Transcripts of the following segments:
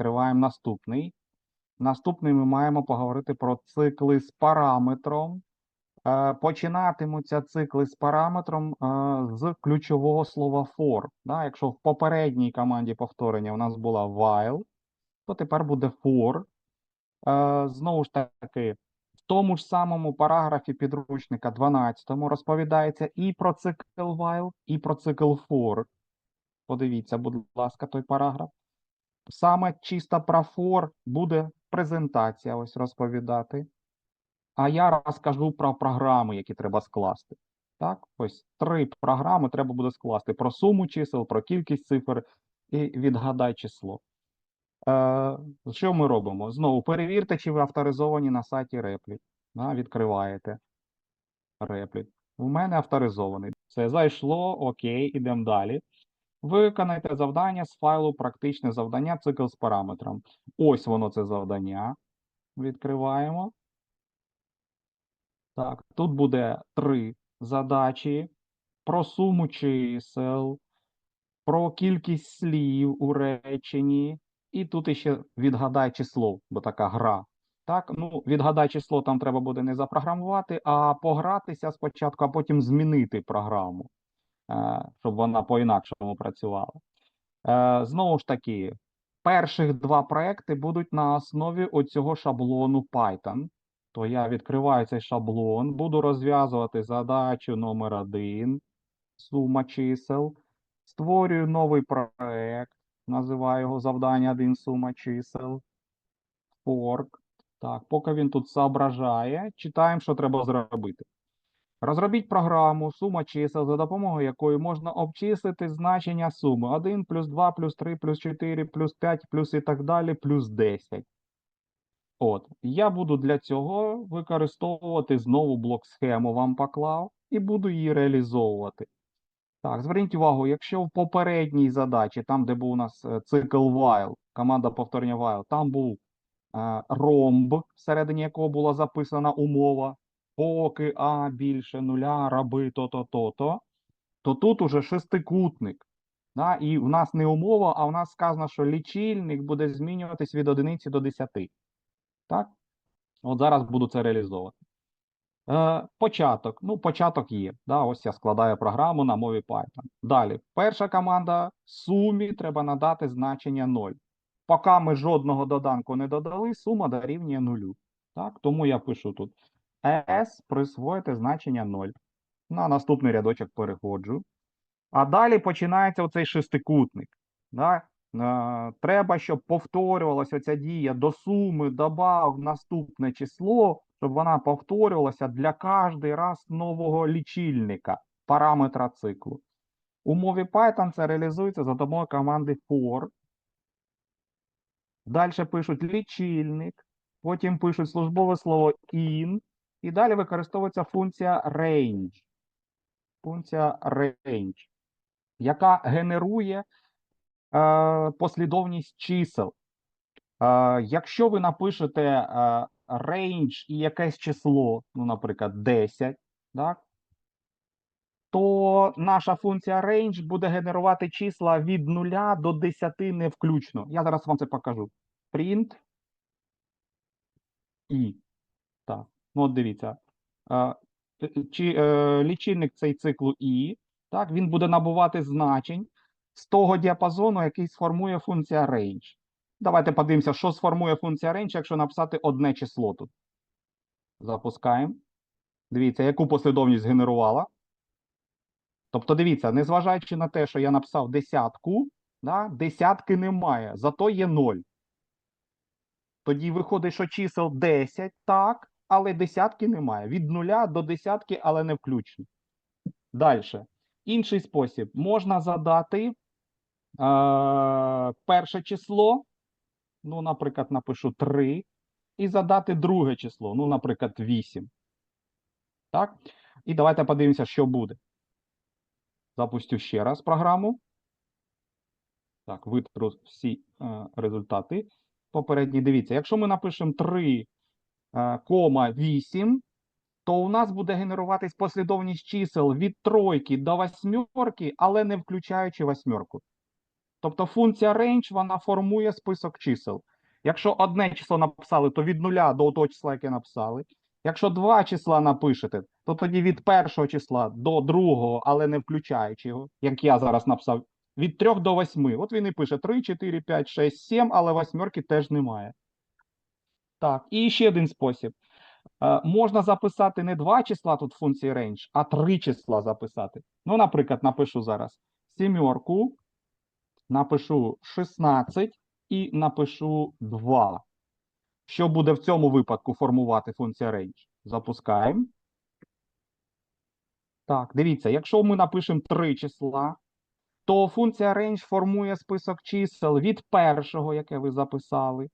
відкриваємо наступний. Наступний ми маємо поговорити про цикли з параметром. Е, Починатимуться цикли з параметром е, з ключового слова for. Якщо в попередній команді повторення у нас була while, то тепер буде for. Е, Знову ж таки, в тому ж самому параграфі підручника 12 розповідається і про цикл while, і про цикл for. Подивіться, будь ласка, той параграф. Саме чисто про for буде презентація ось розповідати. А я розкажу про програми, які треба скласти. Так, ось три програми треба буде скласти: про суму чисел, про кількість цифр і відгадай число. Е, що ми робимо? Знову перевірте, чи ви авторизовані на сайті Replit. Да, відкриваєте Replit. У мене авторизований. Все, зайшло, окей, ідемо далі. Виконайте завдання з файлу практичне завдання, цикл з параметром. Ось воно це завдання. Відкриваємо. Так, тут буде три задачі про суму чисел, про кількість слів у реченні, і тут іще відгадай число, бо така гра. Так, ну, відгадай число там треба буде не запрограмувати, а погратися спочатку, а потім змінити програму, щоб вона по-інакшому працювала. Е, Знову ж таки, перших два проекти будуть на основі оцього шаблону Python. То я відкриваю цей шаблон, буду розв'язувати задачу номер один, сума чисел, створюю новий проект, називаю його завдання 1 сума чисел, fork. Так, поки він тут зображає, читаємо, що треба зробити. Розробіть програму сума чисел, за допомогою якої можна обчислити значення суми 1 плюс 2 плюс 3 плюс 4 плюс 5 плюс і так далі плюс 10. От, я буду для цього використовувати знову блок схему вам поклав і буду її реалізовувати. Так, зверніть увагу, якщо в попередній задачі, там, де був у нас е, цикл while, команда повторення while, там був е, ромб, всередині якого була записана умова, поки А більше нуля, раби то-то, то-то, то тут уже шестикутник. Да? І в нас не умова, а в нас сказано, що лічильник буде змінюватись від одиниці до 10. Так? От зараз буду це реалізовувати. Е, початок. Ну, початок є. Да? Ось я складаю програму на мові Python. Далі. Перша команда сумі треба надати значення 0. Поки ми жодного доданку не додали, сума дорівнює 0. Так? Тому я пишу тут S присвоїти значення 0. На наступний рядочок переходжу. А далі починається оцей шестикутник. Да? Е, Треба, щоб повторювалася ця дія до суми, добав наступне число, щоб вона повторювалася для кожний раз нового лічильника, параметра циклу. У мові Python це реалізується за допомогою команди for. Далі пишуть лічильник, потім пишуть службове слово in, і далі використовується функція range. Функція range, яка генерує е, послідовність чисел. Е, якщо ви напишете е, range і якесь число, ну, наприклад, 10, так, то наша функція range буде генерувати числа від 0 до 10 не включно. Я зараз вам це покажу. Print і. Так, ну от дивіться. Е, чи, е, лічильник цей циклу і, так, він буде набувати значень з того діапазону, який сформує функція range. Давайте подивимося, що сформує функція range, якщо написати одне число тут. Запускаємо. Дивіться, яку послідовність згенерувала. Тобто, дивіться, незважаючи на те, що я написав десятку, да, десятки немає, зато є 0. Тоді виходить, що чисел 10, так, але десятки немає. Від 0 до десятки, але не включно. Далі. Інший спосіб. Можна задати е, перше число, ну, наприклад, напишу 3, і задати друге число, ну, наприклад, 8. Так? І давайте подивимося, що буде. Запустю ще раз програму. Так, витру всі е, результати. Попередні, дивіться, якщо ми напишемо 3, е, кома 8, то у нас буде генеруватись послідовність чисел від тройки до восьмерки, але не включаючи восьмерку. Тобто функція range вона формує список чисел. Якщо одне число написали, то від нуля до того числа, яке написали. Якщо два числа напишете, то тоді від першого числа до другого, але не включаючи його, як я зараз написав, від 3 до 8. От він і пише 3, 4, 5, 6, 7, але восьмерки теж немає. Так, і ще один спосіб. Е, можна записати не два числа тут функції range, а три числа записати. Ну, наприклад, напишу зараз сімерку, напишу 16 і напишу 2. Що буде в цьому випадку формувати функція range? Запускаємо. Так, дивіться, якщо ми напишемо три числа, то функція range формує список чисел від першого, яке ви записали,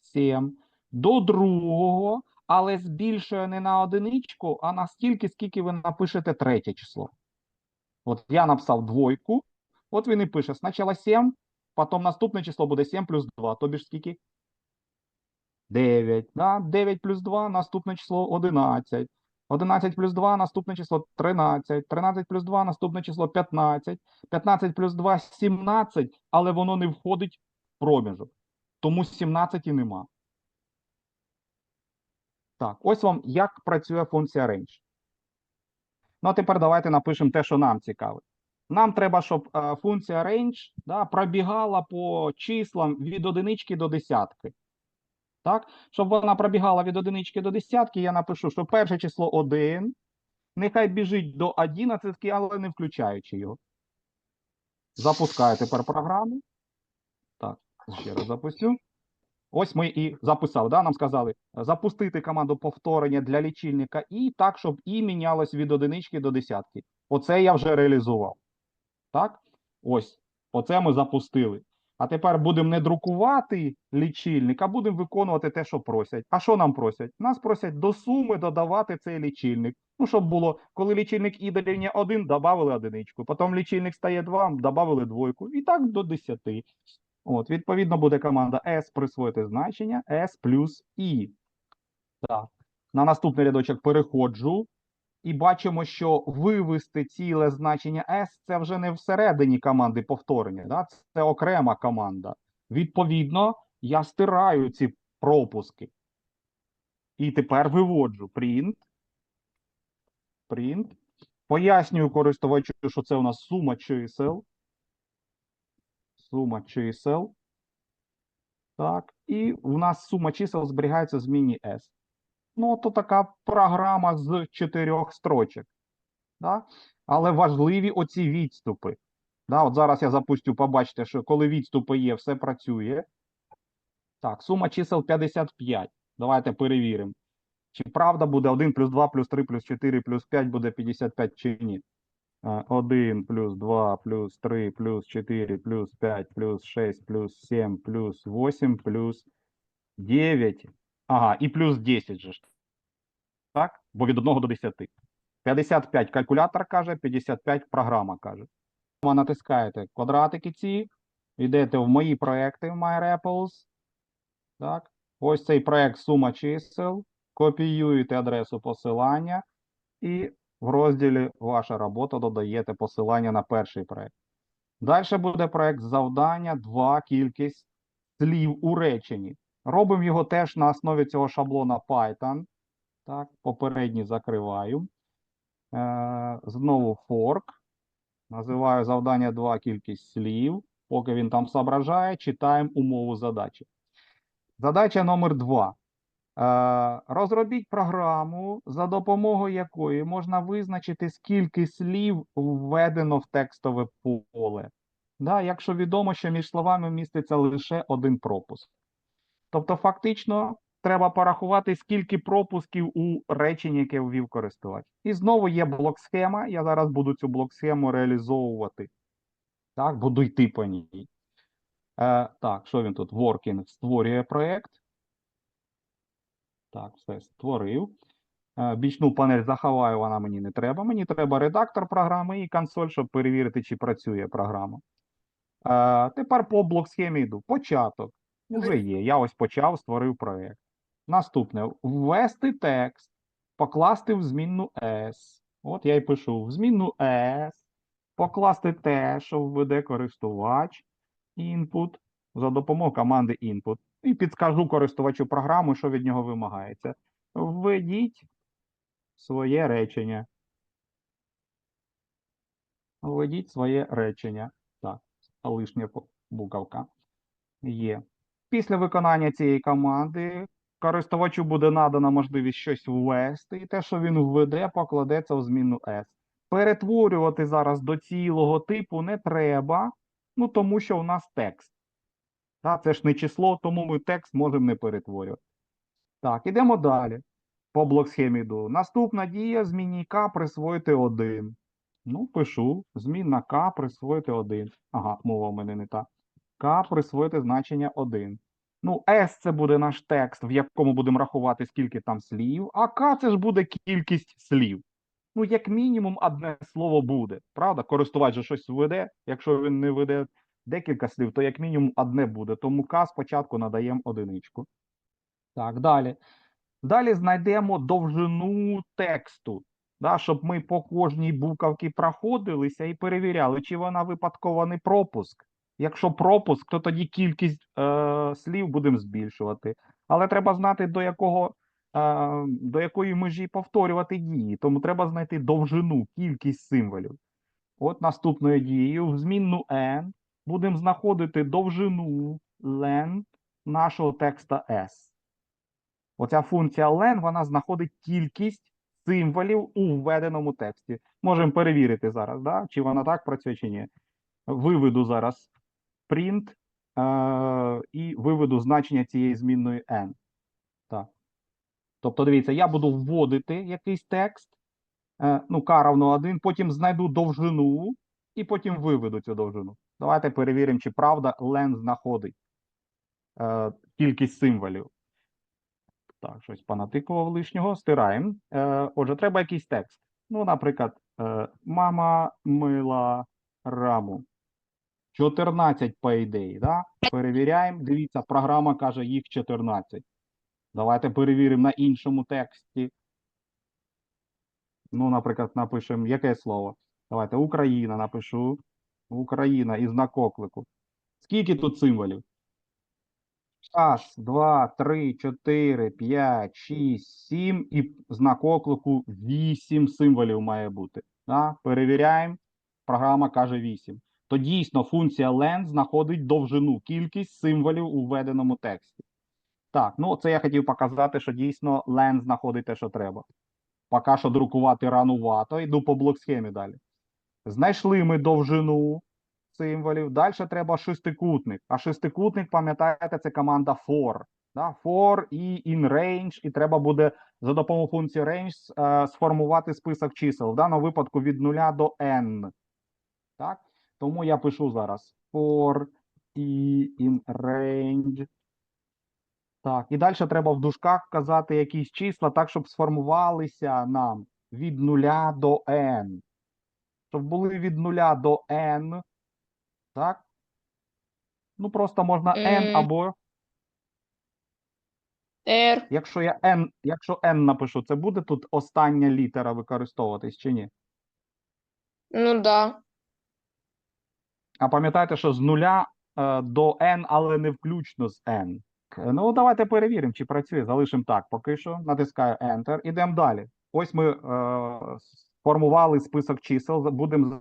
7, до другого, але збільшує не на одиничку, а на стільки, скільки ви напишете третє число. От я написав двойку, от він і пише спочатку 7, потім наступне число буде 7 плюс 2, тобі ж скільки? 9. Да? 9 плюс 2, наступне число 11. 11 плюс 2, наступне число 13. 13 плюс 2, наступне число 15. 15 плюс 2 – 17, але воно не входить в проміжок. Тому 17 і нема. Так, ось вам як працює функція range. Ну, а тепер давайте напишемо те, що нам цікавить. Нам треба, щоб е, функція range да, пробігала по числам від одинички до десятки. Так? Щоб вона пробігала від одинички до десятки, я напишу, що перше число 1, нехай біжить до 11, але не включаючи його. Запускаю тепер програму. Так, ще раз запустю. Ось ми і записали. Да? Нам сказали запустити команду повторення для лічильника і так, щоб і мінялось від одинички до десятки. Оце я вже реалізував. Так? Ось. Оце ми запустили. А тепер будемо не друкувати лічильник, а будемо виконувати те, що просять. А що нам просять? Нас просять до суми додавати цей лічильник. Ну, щоб було, коли лічильник і дорівнює 1, додали одиничку. Потім лічильник стає 2, додали двойку. І так до 10. От, відповідно, буде команда S присвоїти значення S плюс I. Так. На наступний рядочок переходжу. І бачимо, що вивести ціле значення S це вже не всередині команди повторення, да? це окрема команда. Відповідно, я стираю ці пропуски. І тепер виводжу print. Print. Пояснюю користувачу, що це у нас сума чисел. Сума чисел. Так. І у нас сума чисел зберігається в зміні S. Ну, то така програма з чотирьох строчок. Да? Але важливі оці відступи. Да? От зараз я запустю, побачите, що коли відступи є, все працює. Так, сума чисел 55. Давайте перевіримо. Чи правда буде 1 плюс 2 плюс 3 плюс 4 плюс 5 буде 55 чи ні? 1 плюс 2 плюс 3 плюс 4 плюс 5 плюс 6 плюс 7 плюс 8 плюс 9. Ага, і плюс 10 же. Так? Бо від 1 до 10. 55 калькулятор каже, 55 програма каже. Ви натискаєте квадратики ці, йдете в мої проекти в MyRapples. Так? Ось цей проект сума чисел. Копіюєте адресу посилання і в розділі Ваша робота додаєте посилання на перший проект. Далі буде проект завдання, 2 кількість слів у реченні. Робимо його теж на основі цього шаблона Python. Так, попередній закриваю. Е, знову fork. Називаю завдання 2 кількість слів. Поки він там зображає, читаємо умову задачі. Задача номер 2. Е, розробіть програму, за допомогою якої можна визначити, скільки слів введено в текстове поле. Да, якщо відомо, що між словами міститься лише один пропуск. Тобто, фактично, треба порахувати, скільки пропусків у реченні, яке ввів користувач. І знову є блок-схема. Я зараз буду цю блок-схему реалізовувати. Так, буду йти по ній. Е, так, що він тут? Working створює проєкт. Так, все створив. Е, бічну панель заховаю, вона мені не треба. Мені треба редактор програми і консоль, щоб перевірити, чи працює програма. Е, тепер по блок-схемі йду. Початок. Вже є. Я ось почав, створив проєкт. Наступне: ввести текст, покласти в змінну S. От я і пишу в змінну S, покласти те, що введе користувач. input за допомогою команди input. І підскажу користувачу програми, що від нього вимагається. Введіть своє речення. Введіть своє речення. Так, лишня буковка є. Після виконання цієї команди користувачу буде надана можливість щось ввести, і те, що він введе, покладеться в змінну S. Перетворювати зараз до цілого типу не треба, ну тому що у нас текст. Та, це ж не число, тому ми текст можемо не перетворювати. Так, ідемо далі. По блок-схемі йду. Наступна дія змінній К присвоїти 1. Ну, пишу. Змінна К присвоїти 1. Ага, мова в мене не та. К присвоїти значення 1. Ну, S це буде наш текст, в якому будемо рахувати, скільки там слів, а К це ж буде кількість слів. Ну, як мінімум, одне слово буде. Правда? Користувач же щось введе. Якщо він не веде декілька слів, то як мінімум одне буде. Тому К спочатку надаємо одиничку. Так, далі. Далі знайдемо довжину тексту, да, щоб ми по кожній буковці проходилися і перевіряли, чи вона випадково не пропуск. Якщо пропуск, то тоді кількість е, слів будемо збільшувати. Але треба знати, до якого, е, до якої межі повторювати дії. Тому треба знайти довжину, кількість символів. От наступною дією в змінну n будемо знаходити довжину len нашого текста s. Оця функція len, вона знаходить кількість символів у введеному тексті. Можемо перевірити зараз, да? чи вона так працює, чи ні. Виведу зараз print е- і виведу значення цієї змінної n. Так. Тобто, дивіться, я буду вводити якийсь текст, е, ну, k равно 1, потім знайду довжину і потім виведу цю довжину. Давайте перевіримо, чи правда len знаходить е, кількість символів. Так, щось понатикував лишнього. Стираємо. Е, отже, треба якийсь текст. Ну, наприклад, е, мама мила раму. 14 по ідеї, да? Перевіряємо. Дивіться, програма каже, їх 14. Давайте перевіримо на іншому тексті. Ну, наприклад, напишемо яке слово? Давайте Україна напишу. Україна і знак оклику. Скільки тут символів? Раз, два, три, чотири, п'ять, шість, сім і знак оклику вісім символів має бути. Да? Перевіряємо. Програма каже 8. То дійсно функція len знаходить довжину, кількість символів у введеному тексті. Так, ну це я хотів показати, що дійсно len знаходить те, що треба. Поки що друкувати ранувато, йду по блок-схемі далі. Знайшли ми довжину символів. Далі треба шестикутник. А шестикутник, пам'ятаєте, це команда for. Да? For і in range, і треба буде за допомогою функції range е, сформувати список чисел. В даному випадку від 0 до n. Так? Тому я пишу зараз for і in range. Так, і далі треба в дужках вказати якісь числа, так, щоб сформувалися нам від 0 до n. Щоб були від 0 до n. Так? Ну, просто можна n Е. або R, якщо я n, якщо n напишу, це буде тут остання літера використовуватись чи ні? ну да. А пам'ятайте, що з нуля е, до n, але не включно з n. Ну, давайте перевіримо, чи працює. Залишимо так поки що. Натискаю Enter. Ідемо далі. Ось ми е, сформували список чисел. Будемо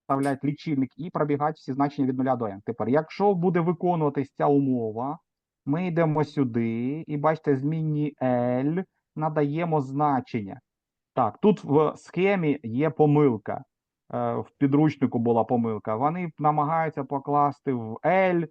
вставляти лічильник і пробігати всі значення від 0 до n. Тепер, якщо буде виконуватись ця умова, ми йдемо сюди і бачите, змінні L надаємо значення. Так, тут в схемі є помилка. Е, В підручнику була помилка. Вони намагаються покласти в L е,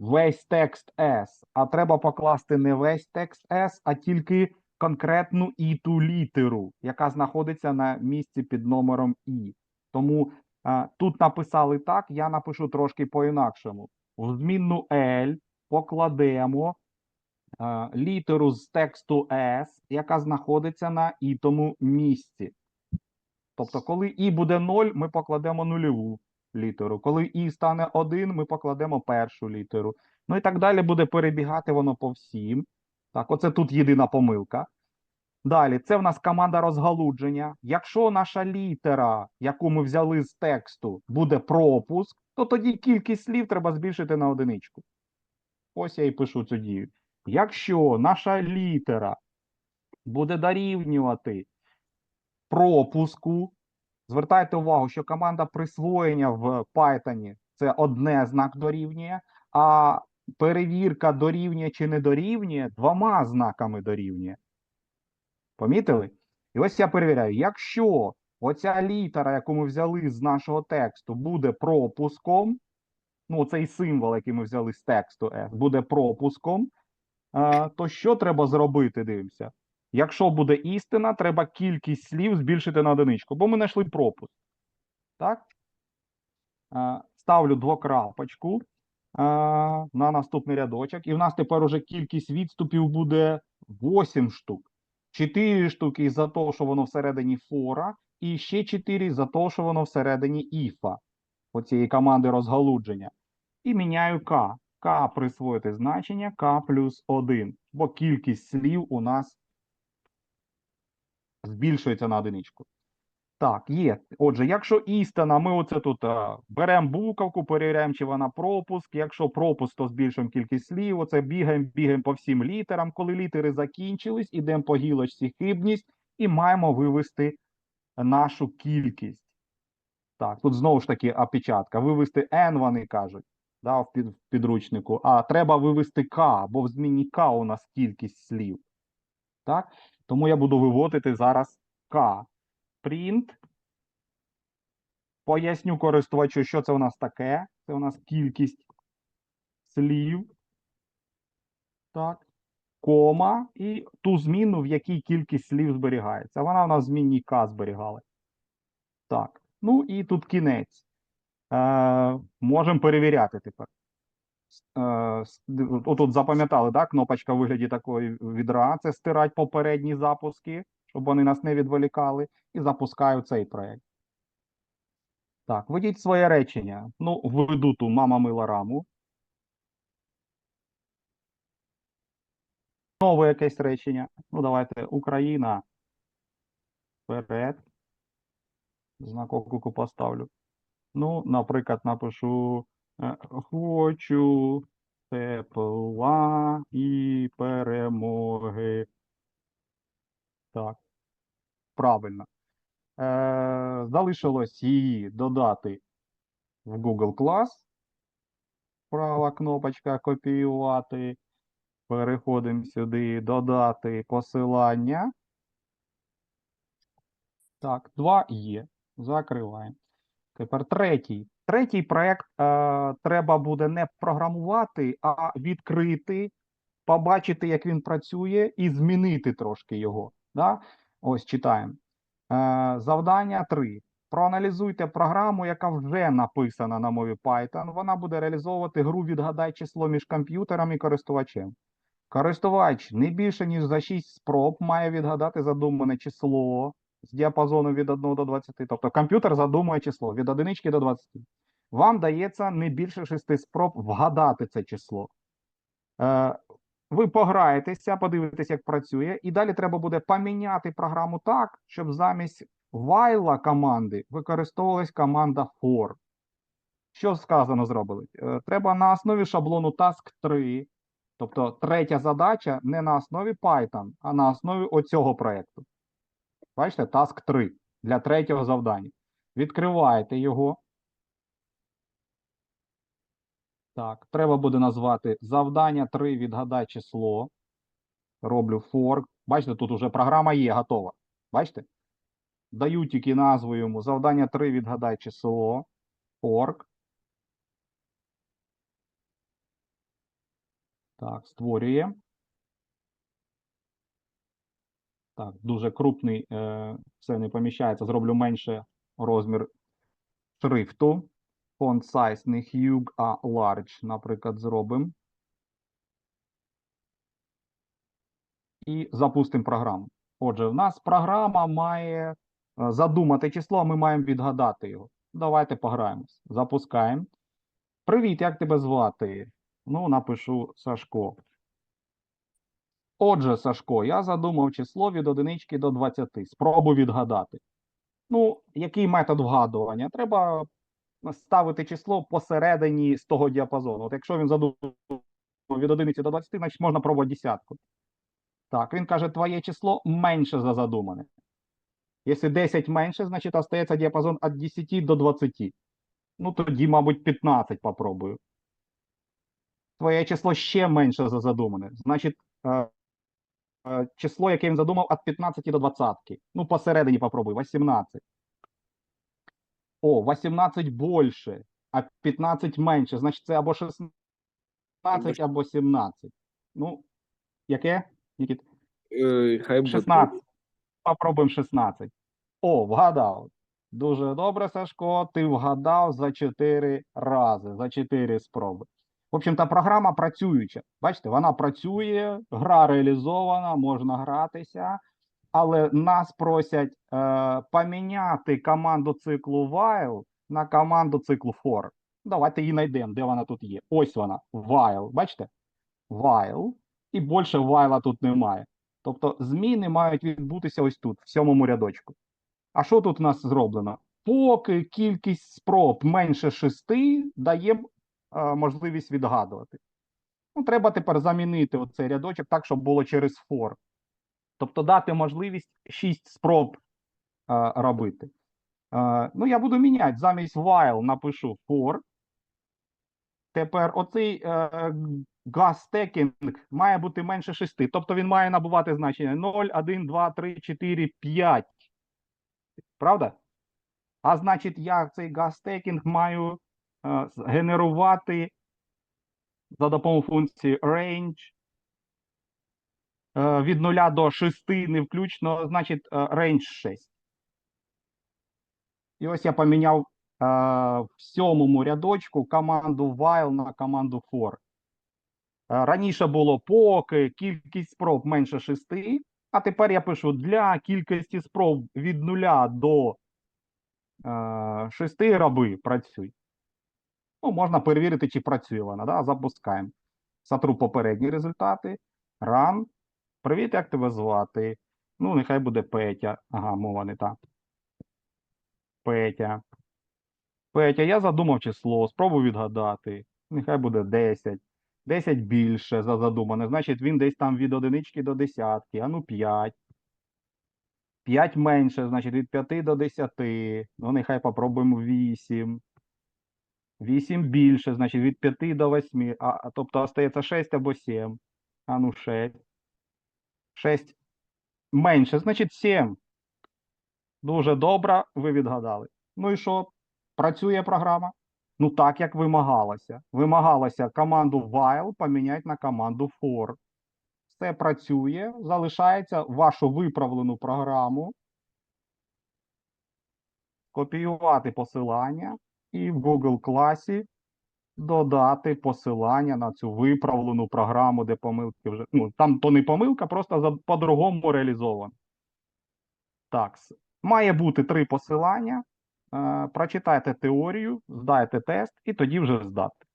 весь текст S, а треба покласти не весь текст S, а тільки конкретну і ту літеру, яка знаходиться на місці під номером І. Тому е, тут написали так, я напишу трошки по-інакшому. В змінну L покладемо е, літеру з тексту S, яка знаходиться на ітому місці. Тобто, коли і буде 0, ми покладемо нульову літеру. Коли і стане 1, ми покладемо першу літеру. Ну і так далі буде перебігати воно по всім. Так, оце тут єдина помилка. Далі, це в нас команда розгалудження. Якщо наша літера, яку ми взяли з тексту, буде пропуск, то тоді кількість слів треба збільшити на одиничку. Ось я і пишу цю дію. Якщо наша літера буде дорівнювати пропуску, звертайте увагу, що команда присвоєння в Python це одне знак дорівнює, а перевірка дорівнює чи не дорівнює двома знаками дорівнює. Помітили? І ось я перевіряю, якщо оця літера, яку ми взяли з нашого тексту, буде пропуском, ну, цей символ, який ми взяли з тексту F, буде пропуском, е, то що треба зробити? Дивимося. Якщо буде істина, треба кількість слів збільшити на одиничку, бо ми знайшли пропуск. Так? Е, Ставлю двокрапочку на наступний рядочок, і в нас тепер уже кількість відступів буде 8 штук. 4 штуки за те, що воно всередині фора, і ще 4 за те, що воно всередині іфа, оцієї команди розгалудження. І міняю k. k присвоїти значення k плюс 1, бо кількість слів у нас збільшується на одиничку. Так, є. Отже, якщо істина, ми оце тут а, беремо буковку, перевіряємо, чи вона пропуск. Якщо пропуск, то збільшуємо кількість слів. Оце бігаємо, бігаємо по всім літерам. Коли літери закінчились, ідемо по гілочці хибність і маємо вивести нашу кількість. Так, тут знову ж таки опечатка. Вивести n, вони кажуть, да, в, підручнику. А треба вивести k, бо в зміні k у нас кількість слів. Так? Тому я буду виводити зараз k. Print. Поясню користувачу, що це у нас таке. Це у нас кількість слів. Так. Кома і ту зміну, в якій кількість слів зберігається. Вона у нас в змінній К зберігала. Так. Ну і тут кінець. Е, можемо перевіряти тепер. Е, отут запам'ятали, да? кнопочка в вигляді такої відра. Це стирать попередні запуски, щоб вони нас не відволікали. І запускаю цей проект. Так, введіть своє речення. Ну, введу ту мама мила раму. Нове якесь речення. Ну, давайте Україна. Вперед. Знак оклику поставлю. Ну, наприклад, напишу е, Хочу тепла і перемоги. Так. Правильно. Е, залишилось її додати в Google Class. Права кнопочка копіювати. Переходимо сюди, додати посилання. Так, два є. Закриваємо. Тепер третій. Третій проект е, треба буде не програмувати, а відкрити, побачити, як він працює, і змінити трошки його. Да? Ось читаємо. Е, завдання 3. Проаналізуйте програму, яка вже написана на мові Python. Вона буде реалізовувати гру «Відгадай число між комп'ютером і користувачем. Користувач не більше, ніж за 6 спроб має відгадати задумане число з діапазону від 1 до 20. Тобто комп'ютер задумує число від 1 до 20. Вам дається не більше 6 спроб вгадати це число. Е, ви пограєтеся, подивитесь, як працює, і далі треба буде поміняти програму так, щоб замість while команди використовувалась команда for. Що сказано зробили? Е, Треба на основі шаблону task 3, тобто третя задача не на основі Python, а на основі оцього проєкту. Бачите, task 3 для третього завдання. Відкриваєте його. Так, треба буде назвати завдання 3 відгадай число. Роблю fork. Бачите, тут уже програма є готова. Бачите? Даю тільки назву йому. Завдання 3 відгадай число. Fork. Так, створює. Так, дуже крупний, е, все не поміщається. Зроблю менше розмір шрифту. Font size не huge, а large, наприклад, зробимо. І запустимо програму. Отже, в нас програма має е, задумати число, а ми маємо відгадати його. Давайте пограємось. Запускаємо. Привіт, як тебе звати? Ну, напишу Сашко. Отже, Сашко, я задумав число від одинички до 20. Спробуй відгадати. Ну, який метод вгадування? Треба ставити число посередині з того діапазону. От якщо він задумав від 11 до 20, значить можна пробувати десятку. Так, він каже, твоє число менше за задумане. Якщо 10 менше, значить остається діапазон від 10 до 20. Ну, тоді, мабуть, 15 попробую. Твоє число ще менше за задумане. Значить, е, е, число, яке він задумав, від 15 до 20. Ну, посередині попробуй, 18. О, 18 більше, а 15 менше. Значить, це або 16, або 17. Ну, яке? Нікіт? Е, Хай буде 16. Попробуємо 16. О, вгадав. Дуже добре, Сашко. Ти вгадав за 4 рази, за 4 спроби. В общем-то, програма працююча. Бачите, вона працює, гра реалізована, можна гратися, але нас просять е, поміняти команду циклу while на команду циклу for. Давайте її знайдемо, де вона тут є. Ось вона, while. Бачите? While. І більше while тут немає. Тобто зміни мають відбутися ось тут, в сьомому рядочку. А що тут у нас зроблено? Поки кількість спроб менше шести, даємо е, можливість відгадувати. Ну, треба тепер замінити оцей рядочок так, щоб було через for. Тобто дати можливість 6 спроб е, робити. Е, ну, я буду міняти. Замість while напишу for. Тепер оцей е, stacking має бути менше 6. Тобто він має набувати значення 0, 1, 2, 3, 4, 5. Правда? А значить, я цей stacking маю е, генерувати за допомогою функції range від 0 до 6 не включно, значить е, range 6. І ось я поміняв е, в сьомому рядочку команду while на команду for. Е, Раніше було поки кількість спроб менше 6, а тепер я пишу для кількості спроб від 0 до е, 6 роби працюй. Ну, можна перевірити, чи працює вона. Да? Запускаємо. Сотру попередні результати. Run. Привіт, як тебе звати? Ну, нехай буде Петя. Ага, мова не та. Петя. Петя, я задумав число, спробуй відгадати. Нехай буде 10. 10 більше за задумане. Значить, він десь там від одинички до десятки. А ну 5. 5 менше, значить від 5 до 10. Ну, нехай попробуємо 8. 8 більше, значить від 5 до 8. А, тобто остається 6 або 7. А ну 6. 6 менше, значить 7. Дуже добре, ви відгадали. Ну і що? Працює програма? Ну так, як вимагалося. Вимагалося команду while поміняти на команду for. Все працює, залишається вашу виправлену програму. Копіювати посилання і в Google класі додати посилання на цю виправлену програму, де помилки вже. Ну, там то не помилка, просто по-другому реалізовано. Так, має бути три посилання. Е, прочитайте теорію, здайте тест і тоді вже здати.